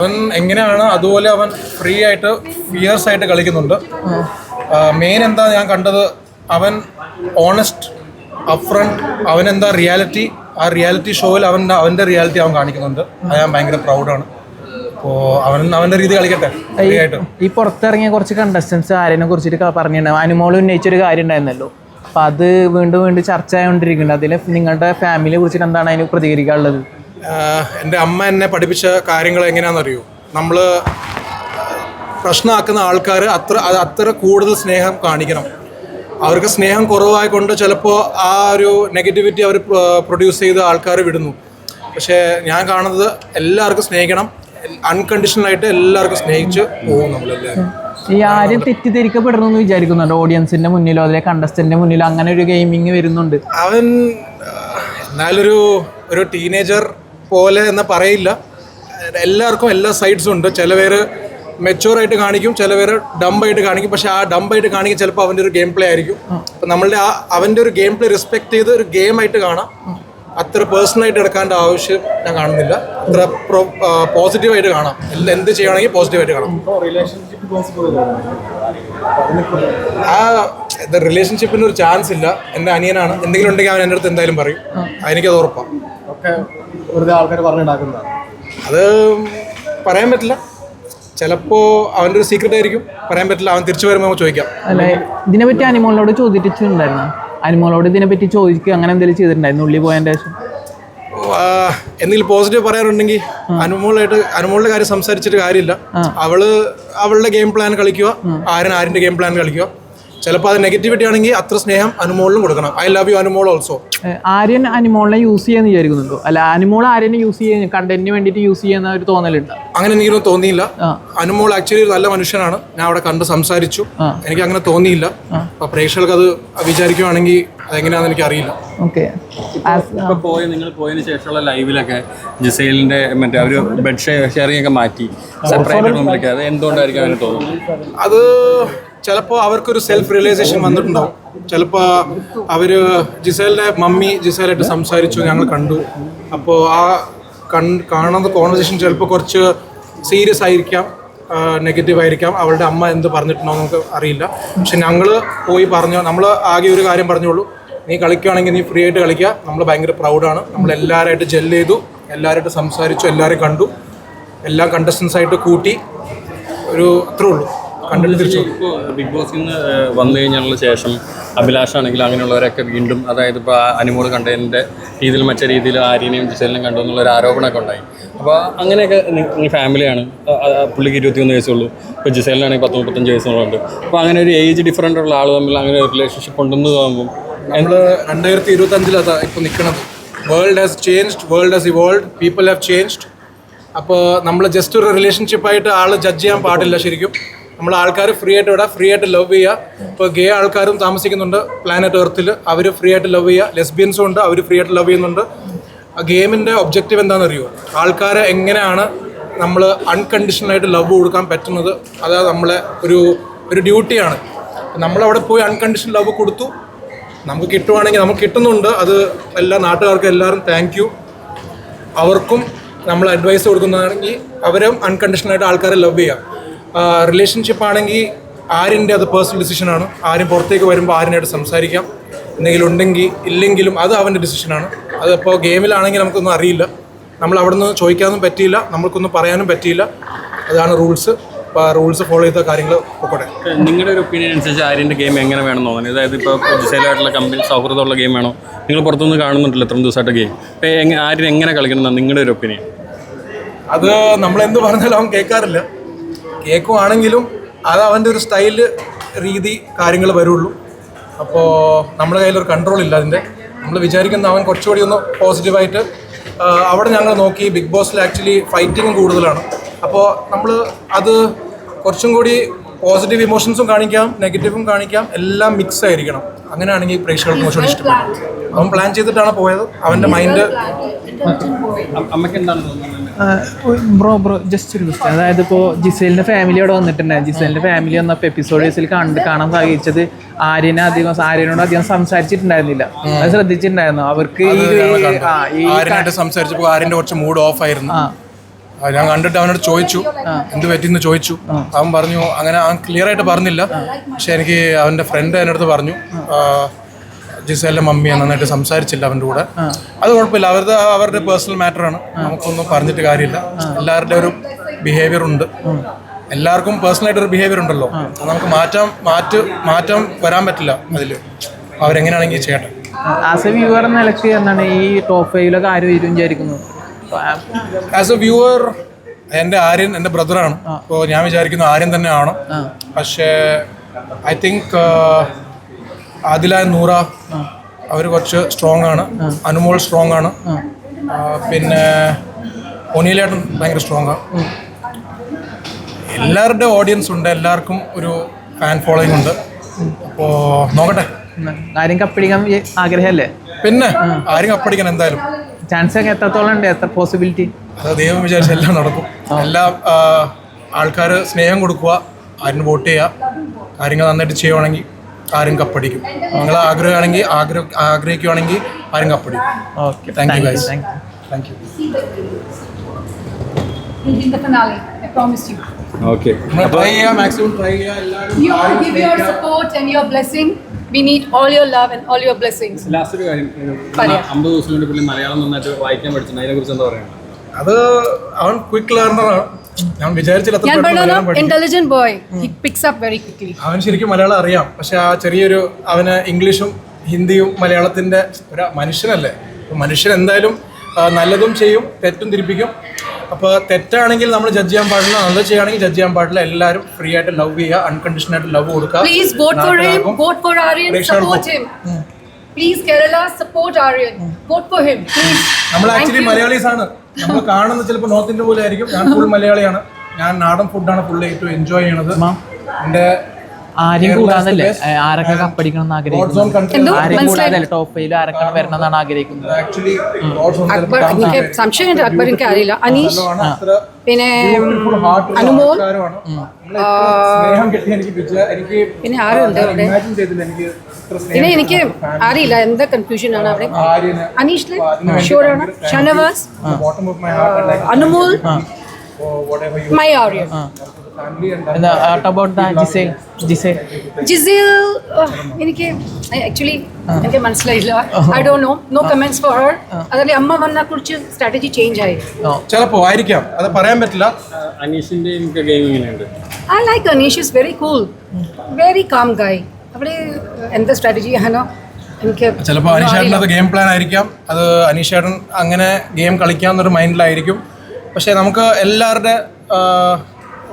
അവൻ എങ്ങനെയാണ് അതുപോലെ അവൻ ഫ്രീ ആയിട്ട് ഫിയേഴ്സ് ആയിട്ട് കളിക്കുന്നുണ്ട്. മെയിൻ എന്താ ഞാൻ കണ്ടത് അവൻ ഓണസ്റ്റ് അപ്രണ്ട് അവൻ എന്താ റിയാലിറ്റി ആ റിയാലിറ്റി ഷോയിൽ അവൻ അവന്റെ റിയാലിറ്റി അവൻ കാണിക്കുന്നുണ്ട്. അത് ഞാൻ ഭയങ്കര പ്രൗഡാണ് അപ്പോൾ അവൻ അവന്റെ രീതി കളിക്കട്ടെ ഫ്രീ ആയിട്ട്. ഈ പുറത്തിറങ്ങിയ കുറച്ച് കണ്ടസ്റ്റൻസ് ആരെയും കുറിച്ചിട്ട് പറഞ്ഞിട്ടുണ്ടാവും അനുമോൾ ഉന്നയിച്ചൊരു കാര്യം ഉണ്ടായിരുന്നല്ലോ. അപ്പം അത് വീണ്ടും വീണ്ടും ചർച്ച ആയിക്കൊണ്ടിരിക്കുന്നുണ്ട് അതിൽ നിങ്ങളുടെ ഫാമിലിയെ കുറിച്ചിട്ട് എന്താണ് അതിന് പ്രതികരിക്കാനുള്ളത്? എന്റെ അമ്മ എന്നെ പഠിപ്പിച്ച കാര്യങ്ങൾ എങ്ങനെയാണെന്നറിയോ? നമ്മൾ പ്രശ്നമാക്കുന്ന ആൾക്കാർ അത്ര അത്ര കൂടുതൽ സ്നേഹം കാണിക്കണം. അവർക്ക് സ്നേഹം കുറവായതുകൊണ്ട് ചിലപ്പോൾ ആ ഒരു നെഗറ്റിവിറ്റി അവർ പ്രൊഡ്യൂസ് ചെയ്ത് ആൾക്കാർ വിടുന്നു. പക്ഷേ ഞാൻ കാണുന്നത് എല്ലാവർക്കും സ്നേഹിക്കണം. അൺകണ്ടീഷണലായിട്ട് എല്ലാവർക്കും സ്നേഹിച്ച് പോകും നമ്മളെല്ലാവരും. ഈ ആരും തെറ്റിദ്ധരിക്കപ്പെടണം എന്ന് വിചാരിക്കുന്നുണ്ട്? ഓഡിയൻസിന്റെ മുന്നിലോ അതിലെ കണ്ടസ്റ്റന്റിന്റെ മുന്നിലോ അങ്ങനെ ഒരു ഗെയിമിങ് വരുന്നുണ്ട്. അവൻ എന്നാലൊരു ഒരു ടീനേജർ പോലെ എന്ന് പറയില്ല. എല്ലാവർക്കും എല്ലാ സൈഡ്സും ഉണ്ട്. ചില പേര് മെച്ചുവറായിട്ട് കാണിക്കും ചില പേര് ഡംബായിട്ട് കാണിക്കും. പക്ഷെ ആ ഡംബായിട്ട് കാണിക്കും ചിലപ്പോൾ അവന്റെ ഒരു ഗെയിം പ്ലേ ആയിരിക്കും. അപ്പം നമ്മളുടെ ആ അവന്റെ ഒരു ഗെയിം പ്ലേ റെസ്പെക്ട് ചെയ്ത് ഒരു ഗെയിം ആയിട്ട് കാണാം. അത്ര പേഴ്സണലായിട്ട് എടുക്കാന്റെ ആവശ്യം ഞാൻ കാണുന്നില്ല. അത്ര പോസിറ്റീവായിട്ട് കാണാം. എന്ത് ചെയ്യണമെങ്കിൽ പോസിറ്റീവായിട്ട് കാണാം. ആ റിലേഷൻഷിപ്പിന് ഒരു ചാൻസ് ഇല്ല. എന്റെ അനിയനാണ്. എന്തെങ്കിലും ഉണ്ടെങ്കിൽ അവൻ എന്റെ അടുത്ത് എന്തായാലും പറയും. എനിക്കത് ഉറപ്പാണ് വെറുതെ ആൾക്കാർ പറഞ്ഞുണ്ടാക്കുന്നതാണ്. അത് പറയാൻ പറ്റില്ല. ചിലപ്പോൾ അവന്റെ ഒരു സീക്രട്ട് ആയിരിക്കും. പറയാൻ പറ്റില്ല. അവൻ തിരിച്ചു വരുമ്പോൾ ചോദിക്കാം. അല്ലെ ഇതിനെപ്പറ്റി അനിമോളിനോട് ചോദിച്ചിട്ടുണ്ടായിരുന്നു? അനിമോളോട് ഇതിനെപ്പറ്റി ചോദിക്കുക അങ്ങനെ എന്തെങ്കിലും ചെയ്തിട്ടുണ്ടായിരുന്നു? ഉള്ളി പോയതിന്റെ ശേഷം? എന്തെങ്കിലും പോസിറ്റീവ് പറയാറുണ്ടെങ്കിൽ അനുമോളായിട്ട് അനുമോളുടെ കാര്യം സംസാരിച്ചിട്ട് കാര്യമില്ല. അവൾ അവളുടെ ഗെയിം പ്ലാൻ കളിക്കുക. ആരൻ ആരിന്റെ ഗെയിം പ്ലാൻ കളിക്കുക. ചിലപ്പോൾ അത് നെഗറ്റിവിറ്റി ആണെങ്കിൽ അത്ര സ്നേഹം അനുമോളിനും കൊടുക്കണം. I love you Anumol also Aryan അനുമോളിനെ use ചെയ്യാന്ന് വിചാരിക്കുന്നുണ്ടോ? അല്ല അനുമോൾ ആര്യനെ യൂസ് ചെയ്യാൻ കണ്ടന്റിന് വേണ്ടിട്ട് യൂസ് ചെയ്യുന്ന ഒരു തോന്നലുണ്ട്? അങ്ങനെ എനിക്കൊന്നും തോന്നിയില്ല. അനുമോൾ ആക്ച്വലി ഒരു നല്ല മനുഷ്യനാണ്. ഞാൻ അവിടെ കണ്ട് സംസാരിച്ചു. എനിക്ക് അങ്ങനെ തോന്നിയില്ല. അപ്പൊ പ്രേക്ഷകർക്ക് അത് വിചാരിക്കുവാണെങ്കിൽ അതെങ്ങനെയാണെന്ന് എനിക്ക് അറിയില്ല ഓക്കെ ഇപ്പൊ പോയി നിങ്ങൾ പോയതിന് ശേഷമുള്ള ലൈവിലൊക്കെ ജിസൈലിന്റെ മറ്റേ അവർ ബെഡ് ഷെയറിംഗ് ഒക്കെ മാറ്റി സെപ്പറേറ്റ് റൂമിലേക്ക് അത് എന്തുകൊണ്ടായിരിക്കും അങ്ങനെ തോന്നുന്നത്? അത് ചിലപ്പോൾ അവർക്കൊരു സെൽഫ് റിയലൈസേഷൻ വന്നിട്ടുണ്ടാവും. ചിലപ്പോൾ അവർ ജിസേലിന്റെ മമ്മി ജിസേലായിട്ട് സംസാരിച്ചു ഞങ്ങൾ കണ്ടു. അപ്പോൾ ആ കൺ കാണുന്ന കോൺവെർസേഷൻ ചിലപ്പോൾ കുറച്ച് സീരിയസ് ആയിരിക്കാം നെഗറ്റീവ് ആയിരിക്കാം. അവളുടെ അമ്മ എന്ത് പറഞ്ഞിട്ടുണ്ടോ നമുക്ക് അറിയില്ല. പക്ഷെ ഞങ്ങൾ പോയി പറഞ്ഞു നമ്മൾ ആകെ ഒരു കാര്യം പറഞ്ഞോളൂ നീ കളിക്കുകയാണെങ്കിൽ നീ ഫ്രീ ആയിട്ട് കളിക്കുക. നമ്മൾ ഭയങ്കര പ്രൗഡാണ് നമ്മൾ എല്ലാവരായിട്ട് ജെൽ ചെയ്തു എല്ലാവരായിട്ട് സംസാരിച്ചു എല്ലാവരെയും കണ്ടു. എല്ലാ കണ്ടസ്റ്റൻസ് ആയിട്ട് കൂട്ടി ഒരു അത്രേ ഉള്ളൂ. കണ്ടിട്ട് ബിഗ് ബോസിൽ നിന്ന് വന്നു കഴിഞ്ഞുള്ള ശേഷം അഭിലാഷാണെങ്കിലും അങ്ങനെയുള്ളവരൊക്കെ വീണ്ടും അതായത് ഇപ്പോൾ അനുമോൾ കണ്ടതിന്റെ രീതിയിൽ മറ്റേ രീതിയിൽ ആര്യനെയും ജിസലിനെയും കണ്ടു എന്നുള്ളൊരു ആരോപണമൊക്കെ ഉണ്ടായി. അപ്പോൾ അങ്ങനെയൊക്കെ ഈ ഫാമിലിയാണ്. പുള്ളിക്ക് ഇരുപത്തിയൊന്ന് വയസ്സുള്ളൂ ഇപ്പോൾ ജിസലിനാണെങ്കിൽ പത്ത് മുപ്പത്തഞ്ച് വയസ്സുള്ളുണ്ട് അപ്പോൾ അങ്ങനെ ഒരു ഏജ് ഡിഫറന്റ് ഉള്ള ആൾ തമ്മിൽ അങ്ങനെ ഒരു റിലേഷൻഷിപ്പ് ഉണ്ടെന്ന് തോന്നുമ്പോൾ നമ്മൾ രണ്ടായിരത്തി ഇരുപത്തഞ്ചിലതാണ് ഇപ്പോൾ നിൽക്കുന്നത് world has changed world has evolved people have changed അപ്പോൾ നമ്മൾ ജസ്റ്റ് ഒരു റിലേഷൻഷിപ്പായിട്ട് ആൾ ജഡ്ജ് ചെയ്യാൻ പാടില്ല ശരിക്കും. നമ്മൾ ആൾക്കാർ ഫ്രീ ആയിട്ട് വിടാം ഫ്രീ ആയിട്ട് ലവ് ചെയ്യുക ഇപ്പോൾ ഗേ ആൾക്കാരും താമസിക്കുന്നുണ്ട് പ്ലാനറ്റ് എർത്തിൽ അവർ ഫ്രീ ആയിട്ട് ലവ് ചെയ്യുക ലെസ്ബിയൻസും ഉണ്ട് അവർ ഫ്രീ ആയിട്ട് ലവ് ചെയ്യുന്നുണ്ട്. ഗെയിമിന്റെ ഒബ്ജക്റ്റീവ് എന്താണെന്നറിയോ? ആൾക്കാരെ എങ്ങനെയാണ് നമ്മൾ അൺകണ്ടീഷണലായിട്ട് ലവ് കൊടുക്കാൻ പറ്റുന്നത്? അതായത് നമ്മളെ ഒരു ഒരു ഡ്യൂട്ടിയാണ് നമ്മളവിടെ പോയി അൺകണ്ടീഷണൽ ലവ് കൊടുത്തു. നമുക്ക് കിട്ടുവാണെങ്കിൽ നമുക്ക് കിട്ടുന്നുണ്ട്. അത് എല്ലാ നാട്ടുകാർക്കും എല്ലാവരും താങ്ക് യു അവർക്കും നമ്മൾ അഡ്വൈസ് കൊടുക്കുന്നതാണെങ്കിൽ അവരും അൺകണ്ടീഷണലായിട്ട് ആൾക്കാരെ ലവ് ചെയ്യാം. റിലേഷൻഷിപ്പ് ആണെങ്കിൽ ആരിന്റെ അത് പേഴ്സണൽ ഡിസിഷനാണ് ആരും പുറത്തേക്ക് വരുമ്പോൾ ആരിനായിട്ട് സംസാരിക്കാം? എന്തെങ്കിലും ഉണ്ടെങ്കിൽ ഇല്ലെങ്കിലും അത് അവന്റെ ഡിസിഷനാണ് അതിപ്പോൾ ഗെയിമിലാണെങ്കിൽ നമുക്കൊന്നും അറിയില്ല. നമ്മൾ അവിടെ നിന്ന് ചോദിക്കാനും പറ്റിയില്ല. നമുക്കൊന്നും പറയാനും പറ്റിയില്ല. അതാണ് റൂൾസ് അപ്പോൾ റൂൾസ് ഫോളോ ചെയ്ത കാര്യങ്ങൾ പൊക്കോട്ടെ. നിങ്ങളുടെ ഒരു ഒപ്പീനിയൻ അനുസരിച്ച് ആര്യന്റെ ഗെയിം എങ്ങനെ വേണം തോന്നുന്നത് അതായത് ഇപ്പോൾ ജിസൈലായിട്ടുള്ള കമ്പനി സൗഹൃദമുള്ള ഗെയിം വേണോ നിങ്ങൾ പുറത്തുനിന്ന് കാണുന്നുണ്ടല്ലോ എത്ര ദിവസമായിട്ട് ഗെയിം അപ്പോൾ ആര്യൻ എങ്ങനെ കളിക്കണം എന്നാണ് നിങ്ങളുടെ ഒരു ഒപ്പീനിയൻ അത് നമ്മളെന്ത് പറഞ്ഞാലും അവൻ കേൾക്കാറില്ല. കേൾക്കുവാണെങ്കിലും അത് അവന്റെ ഒരു സ്റ്റൈൽ രീതി കാര്യങ്ങൾ വരുള്ളൂ. അപ്പോൾ നമ്മുടെ കയ്യിലൊരു കൺട്രോൾ ഇല്ല അതിന്റെ. നമ്മൾ വിചാരിക്കുന്ന അവൻ കുറച്ചുകൂടി ഒന്ന് പോസിറ്റീവായിട്ട് അവിടെ ഞങ്ങൾ നോക്കി ബിഗ് ബോസിൽ ആക്ച്വലി ഫൈറ്റിങ്ങും കൂടുതലാണ്. അപ്പോൾ നമ്മൾ അത് കുറച്ചും കൂടി പോസിറ്റീവ് ഇമോഷൻസും കാണിക്കാം നെഗറ്റീവും കാണിക്കാം എല്ലാം മിക്സ് ആയിരിക്കണം. അങ്ങനെയാണെങ്കിൽ പ്രേക്ഷകർക്ക് കുറച്ചുകൂടി ഇഷ്ടപ്പെടും. അവൻ പ്ലാൻ ചെയ്തിട്ടാണ് പോയത്. അവന്റെ മൈൻഡ് അമ്മയ്ക്ക് എന്താണ് തോന്നുന്നത്? ബ്രോ ബ്രോ ജസ്റ്റ് ഒരു ക്വസ്റ്റ്യൻ അതായത് ഇപ്പോൾ ജിസേലിന്റെ ഫാമിലി അവിടെ വന്നിട്ടുണ്ടായിരുന്നു ജിസേലിന്റെ ഫാമിലി വന്നപ്പോൾ എപ്പിസോഡ്സിൽ കണ്ട് കാണാൻ സാധിച്ചത് ആര്യനെ അധികം ആര്യനോട് അധികം സംസാരിച്ചിട്ടുണ്ടായിരുന്നില്ല. അത് ശ്രദ്ധിച്ചിട്ടുണ്ടായിരുന്നു. അവർക്ക് ഈ സംസാരിച്ചപ്പോൾ ആര്യന്റെ കുറച്ച് മൂഡ് ഓഫ് ആയിരുന്നു. ഞാൻ കണ്ടിട്ട് അവനോട് ചോദിച്ചു. എന്ത് പറ്റിയെന്ന് ചോദിച്ചു. അവൻ പറഞ്ഞു അങ്ങനെ അവൻ ക്ലിയർ ആയിട്ട് പറഞ്ഞില്ല. പക്ഷെ എനിക്ക് അവന്റെ ഫ്രണ്ട് എന്റെ അടുത്ത് പറഞ്ഞു ജിസേലിന്റെ മമ്മിയെ നന്നായിട്ട് സംസാരിച്ചില്ല അവന്റെ കൂടെ. അത് കുഴപ്പമില്ല. അവരുടെ അവരുടെ പേഴ്സണൽ മാറ്ററാണ് നമുക്കൊന്നും പറഞ്ഞിട്ട് കാര്യമില്ല. എല്ലാവരുടെ ഒരു ബിഹേവിയർ ഉണ്ട്. എല്ലാവർക്കും പേഴ്സണലായിട്ട് ഒരു ബിഹേവിയർ ഉണ്ടല്ലോ. അത് നമുക്ക് മാറ്റാൻ മാറ്റ് മാറ്റം വരാൻ പറ്റില്ല അതിൽ അവരെങ്ങനെയാണെങ്കിൽ ചെയ്യട്ടെ. ആസ് എ വ്യൂവർ എന്ന നിലയ്ക്ക് എന്താണ് ഈ ടോപ്പ് ഫൈവിലൊക്കെ ആര് വരും വിചാരിക്കുന്നു? ആസ് എ വ്യൂവർ എന്റെ ആര്യൻ എന്റെ ബ്രദറാണ് അപ്പോൾ ഞാൻ വിചാരിക്കുന്നു ആര്യൻ തന്നെയാണ് പക്ഷേ ഐ തിങ്ക് ആദില നൂറ അവർ കുറച്ച് സ്ട്രോങ് ആണ്. അനുമോൾ സ്ട്രോങ് ആണ്. പിന്നെ ഒനിയിലേട്ടൻ ഭയങ്കര സ്ട്രോങ് ആണ് എല്ലാവരുടെ ഓഡിയൻസ് ഉണ്ട്. എല്ലാവർക്കും ഒരു ഫാൻ ഫോളോയിങ് ഉണ്ട്. അപ്പോൾ നോക്കട്ടെ. ആരും കപ്പടിക്കാൻ ആഗ്രഹമല്ലേ? പിന്നെ ആരും കപ്പടിക്കാൻ എന്തായാലും. ചാൻസ് ഒക്കെ എത്രത്തോളം ഉണ്ട്? എത്ര പോസിബിലിറ്റി അത് ദൈവം വിചാരിച്ച എല്ലാം നടക്കും. എല്ലാ ആൾക്കാർ സ്നേഹം കൊടുക്കുക ആരും വോട്ട് ചെയ്യുക കാര്യങ്ങൾ നന്നായിട്ട് ചെയ്യുവാണെങ്കിൽ ആരും കപ്പടിക്കും നിങ്ങൾ ആഗ്രഹമാണെങ്കിൽ ആഗ്രഹ ആഗ്രഹിക്കുവാണെങ്കിൽ ആരും കപ്പടിക്കും okay thank you guys thank you thank you in the finale. I promise you. Okay നമ്മൾ ട്രൈ ചെയ്യുക മാക്സിമം ട്രൈ എല്ലാവരും You all give your support and your blessing. We need all your love and all your blessings. Last ഒരു കാര്യം പറയാം. അമ്പത് ദിവസം കൊണ്ട് പുള്ളി മലയാളം നന്നായിട്ട് വായിക്കാൻ പഠിച്ചിട്ടുണ്ട് അതിനെ കുറിച്ച് എന്താ പറയുക അത് അവൻ ക്വിക്ക് ലേണറാണ് ഞാൻ വിചാരിച്ചില്ല പറഞ്ഞ പഠിക്കും. intelligent boy. He picks up അവൻ ശരിക്കും മലയാളം അറിയാം. പക്ഷെ ആ ചെറിയൊരു അവന് ഇംഗ്ലീഷും ഹിന്ദിയും മലയാളത്തിന്റെ ഒരു മനുഷ്യനല്ലേ? മനുഷ്യൻ എന്തായാലും നല്ലതും ചെയ്യും തെറ്റും തിരിപ്പിക്കും. അപ്പോൾ തെറ്റാണെങ്കിൽ നമ്മൾ ജഡ്ജ് ചെയ്യാൻ പാടില്ല. നല്ലത് ചെയ്യുകയാണെങ്കിൽ ജഡ്ജ് ചെയ്യാൻ പാടില്ല. എല്ലാവരും ഫ്രീ ആയിട്ട് ലവ് ചെയ്യുക അൺകണ്ടീഷണൽ ആയിട്ട് ലവ് കൊടുക്കുക. Please vote for him vote for Aryan support him please Kerala support Aryan support for him. Please. നമ്മൾ ആക്ച്വലി മലയാളീസ് ആണ് നമ്മൾ കാണുന്നത് ചിലപ്പോൾ നോർത്ത് ഇന്ത്യ പോലെ ആയിരിക്കും ഞാൻ ഫുൾ മലയാളിയാണ്. ഞാൻ നാടൻ ഫുഡാണ് ഫുൾ ഏറ്റവും എൻജോയ് ചെയ്യണത്. എന്റെ ആരും കൂടാന്നല്ലേ ആരൊക്കെ കപ്പടിക്കണം എന്ന് ഗോഡ് ആഗ്രഹിക്കുന്നു? കൺട്രി എന്തോ? ആരും മനസ്സിലായി. കൂടാതല്ലേ ടോപ്പ് ഫൈവിൽ ആരൊക്കെ വരണം എന്നാണ് ആഗ്രഹിക്കുന്നത്? ആക്ച്വലി അക്ബർ എനിക്ക് അക്ബർ എനിക്ക് അറിയില്ല അനീഷ് പിന്നെ അനുമോൾ? പിന്നെ ആരുണ്ട് അവിടെ? പിന്നെ എനിക്ക് അറിയില്ല. എന്താ കൺഫ്യൂഷൻ ആണ് അവിടെ? അനീഷിലെ ഷുവറാണ് Shanavas? bottom of my heart like അനുമോൾ? മൈ ആര്യൻ. ജിസേൽ എനിക്ക് ആക്ച്വലി എനിക്ക് മനസ്സിലായില്ല. I do no no comments for her അതല്ലേ അമ്മ വന്ന കുറിച്ച് സ്ട്രാറ്റജി ചേഞ്ച് ആയി. ചിലപ്പോ ആയിരിക്കാം. അത് പറയാൻ പറ്റില്ല. അനീഷിന്റെ എനിക്ക് ഗെയിം ഇങ്ങനെയുണ്ട്. I like Aneesh is very cool very calm guy അവിടെ എന്താ സ്ട്രാറ്റജി ആണോ എനിക്ക് ചിലപ്പോൾ അനീഷേട്ടൻ അത് ഗെയിം പ്ലാൻ ആയിരിക്കാം. അത് അനീഷേട്ടൻ അങ്ങനെ ഗെയിം കളിക്കാമെന്നൊരു മൈൻഡിലായിരിക്കും പക്ഷേ നമുക്ക് എല്ലാവരുടെ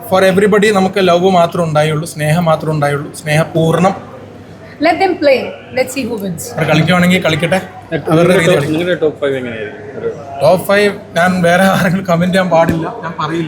ഫോർ എവറിബഡി നമുക്ക് ലവ് മാത്രമേ ഉണ്ടായുള്ളൂ സ്നേഹം മാത്രമേ ഉണ്ടായുള്ളൂ സ്നേഹപൂർണം let them play let see who wins അവർ കളിക്കുവാണെങ്കിൽ കളിക്കട്ടെ? അവരുടെ രീതി നിങ്ങളുടെ ടോപ്പ് 5 എങ്ങനെയായിരിക്കും? ടോപ്പ് 5 ഞാൻ വേറെ ആരെങ്കിലും കമന്റ് ചെയ്യാൻ പാടില്ല ഞാൻ പറയില്ല.